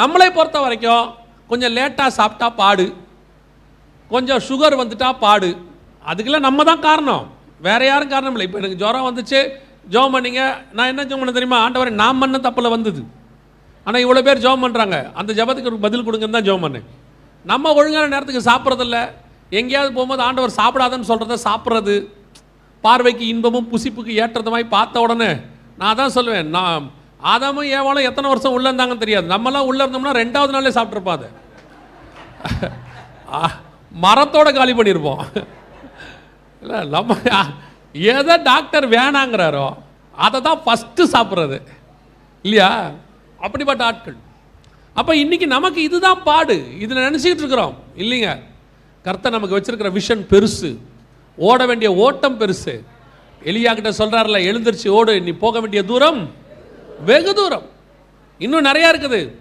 நம்மளை பொறுத்த வரைக்கும் கொஞ்சம் லேட்டாக சாப்பிட்டா பாடு. கொஞ்சம் சுகர் வந்துட்டா பாடு. அதுக்கெல்லாம் நம்ம தான் காரணம். வேற யாரும் காரணம் இல்லை. இப்போ எனக்கு ஜுரம் வந்துச்சு. ஜோம் பண்ணீங்க. நான் என்ன ஜோம் பண்ண தெரியுமா? ஆண்டவரை நான் பண்ண தப்பில் வந்தது. ஆனால் இவ்வளோ பேர் ஜோம் பண்ணுறாங்க அந்த ஜபத்துக்கு பதில் கொடுங்கன்னு தான் ஜோம் பண்ணேன். நம்ம ஒழுங்கான நேரத்துக்கு சாப்பிட்றதில்ல. எங்கேயாவது போகும்போது ஆண்டவர் சாப்பிடாதன்னு சொல்கிறத சாப்பிட்றது. பார்வைக்கு இன்பமும் புசிப்புக்கு ஏற்றதுமாய் பார்த்த உடனே நான் தான் சொல்லுவேன். நான் ஆதாமும் ஏவாலும் எத்தனை வருஷம் உள்ளே இருந்தாங்கன்னு தெரியாது. நம்மலாம் உள்ளே இருந்தோம்னா ரெண்டாவது நாளே சாப்பிட்ருப்பா அது. மரத்தோட காலி பண்ணியிருப்போம் இல்லை நம்ம எதை டாக்டர் வேணாங்கிறாரோ அதை தான் ஃபஸ்ட்டு சாப்பிட்றது. இல்லையா? அப்படிப்பட்ட ஆட்கள். அப்போ இன்னைக்கு நமக்கு இதுதான் பாடு. இதில் நினச்சிக்கிட்டு இருக்கிறோம். இல்லைங்க. கர்த்தர் நமக்கு வச்சுருக்கிற விஷன் பெருசு. ஓட வேண்டிய ஓட்டம் பெருசு. எலியாக்கிட்ட கிட்ட எழுந்திரிச்சு ஓடு நீ போக வேண்டிய தூரம் வெகு தூரம். இன்னும் நிறையா இருக்குது.